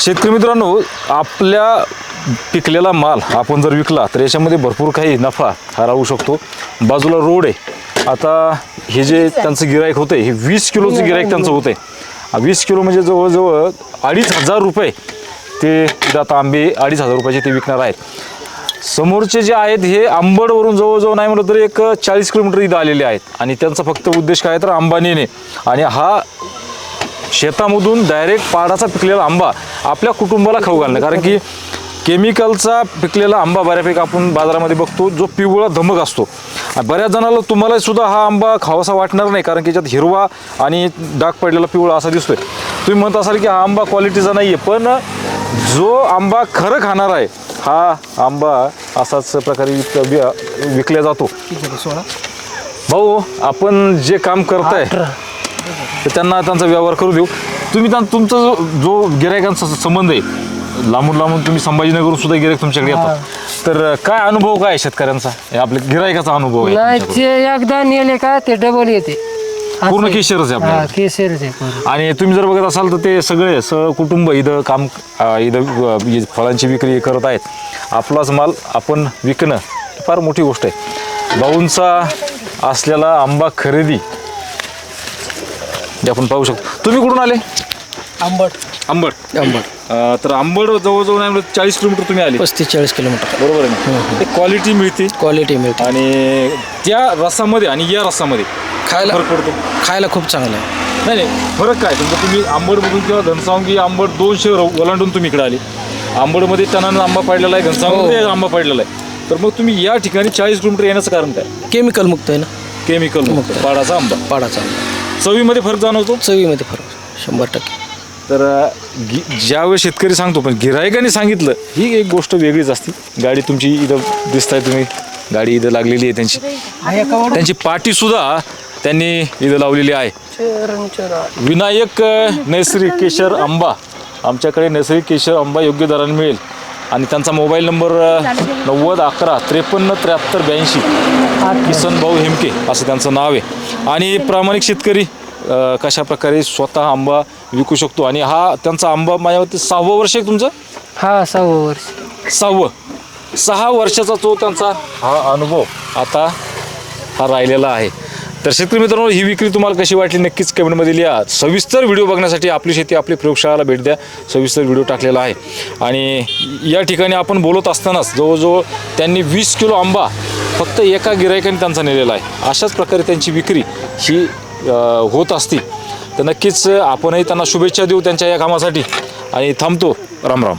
शेतकरी मित्रांनो आपल्या पिकलेला माल आपण जर विकला तर याच्यामध्ये भरपूर काही नफा हा राहू शकतो. बाजूला रोड आहे. आता हे जे त्यांचं गिराईक होतं हे वीस किलोचं गिराईक त्यांचं होतं वीस किलो म्हणजे जवळजवळ अडीच हजार रुपये ते आता आंबे अडीच हजार रुपयाचे ते विकणार आहेत. समोरचे जे आहेत हे आंबडवरून जवळजवळ नाही म्हटलं तर एक चाळीस किलोमीटर इथं आलेले आहेत. आणि त्यांचा फक्त उद्देश काय तर आंबा नेणे आणि हा शेतामधून डायरेक्ट पाडाचा पिकलेला आंबा आपल्या कुटुंबाला खाऊ घालणं. कारण की केमिकलचा पिकलेला आंबा बऱ्यापैकी आपण बाजारामध्ये बघतो जो पिवळा धमक असतो. आणि बऱ्याच जणाला तुम्हाला सुद्धा हा आंबा खावासा वाटणार नाही कारण की याच्यात हिरवा आणि डाग पडलेला पिवळा असा दिसतोय. तुम्ही म्हणत असाल की हा आंबा क्वालिटीचा नाही आहे पण जो आंबा खरं खाणार आहे हा आंबा असाच प्रकारे विक- वि- विकला जातो भाऊ आपण जे काम करताय तर त्यांना त्यांचा व्यवहार करू देऊ. तुम्ही त्या तुमचा जो जो गिरायकांचा संबंध आहे लांबून लांबून तुम्ही संभाजीनगरून सुद्धा गिरायक तुमच्याकडे येतात. तर काय अनुभव काय आहे शेतकऱ्यांचा? हे आपल्या गिरायकाचा अनुभव आहे नाही तुमच्याकडे. ते एकदा नेले का ते डबल येते. पूर्ण केशरच आहे हा आपल्याला केशरच आहे पूर्ण. आणि तुम्ही जर बघत असाल तर ते सगळे कुटुंब इथं काम अं, इथं अं, ही फळांची विक्री करत आहेत. आपलाच माल आपण विकणं ही फार मोठी गोष्ट आहे. भाऊंचा असलेला आंबा खरेदी जे आपण पाहू शकतो. तुम्ही कुठून आले? आंबट आंबड आंबट अं, तर आंबड जवळजवळ नाही म्हणलं चाळीस किलोमीटर तुम्ही आले. पस्तीस चाळीस किलोमीटर. बरोबर आहे ना? ते क्वालिटी मिळते. क्वालिटी मिळते. आणि त्या रसामध्ये आणि या रसामध्ये खायला फरक पडतो? खायला खूप चांगलं आहे. नाही नाही. फरक काय? तुमचं तुम्ही आंबडमधून किंवा घनसावंगी आंबड दोन शहर ओलांडून तुम्ही इकडे आले. आंबडमध्ये टनानं आंबा पडलेला आहे घनसावंगमध्ये आंबा पडलेला आहे. तर मग तुम्ही या ठिकाणी चाळीस किलोमीटर येण्याचं कारण काय? केमिकल मुक्त आहे ना? केमिकल पाडाचा आंबा. पाडाचा आंबा. चवीमध्ये फरक जाणवतो? चवीमध्ये फरक. शंभर टक्के. तर गि- ज्यावेळेस शेतकरी सांगतो पण गिरायकाने सांगितलं ही एक गोष्ट वेगळीच असते. गाडी तुमची इथं दिसताय तुम्ही. गाडी इथं लागलेली आहे त्यांची. त्यांची पाठी सुद्धा त्यांनी इथं लावलेली आहे. विनायक नैसर्गिक केशर आंबा. आमच्याकडे नैसर्गिक केशर आंबा योग्य दराने मिळेल. आणि त्यांचा मोबाईल नंबर नव्वद अकरा त्रेपन्न त्र्याहत्तर ब्याऐंशी. किसन भाऊ हेमके असं त्यांचं नाव आहे. आणि प्रामाणिक शेतकरी अ, कशा प्रकारे स्वतः आंबा विकू शकतो? आणि हा त्यांचा आंबा माझ्यावरती सहावं वर्ष आहे तुमचं? हा सहावं वर्ष. सहावं. सहा वर्षाचा तो त्यांचा हा अनुभव आता हा राहिलेला आहे. तर शेतकरी मित्रांनो ही विक्री तुम्हाला कशी वाटली? नक्कीच कमेंटमध्ये लिहा. सविस्तर व्हिडिओ बघण्यासाठी आपली शेती आपली प्रयोगशाळेला भेट द्या. सविस्तर व्हिडिओ टाकलेला आहे. आणि या ठिकाणी आपण बोलत असतानाच जवळजवळ त्यांनी वीस किलो आंबा फक्त एका गिरायकाने त्यांचा नेलेला आहे. अशाच प्रकारे त्यांची विक्री ही होत असती. तर नक्कीच आपणही त्यांना शुभेच्छा देऊ त्यांच्या या कामासाठी. आणि थांबतो. राम राम.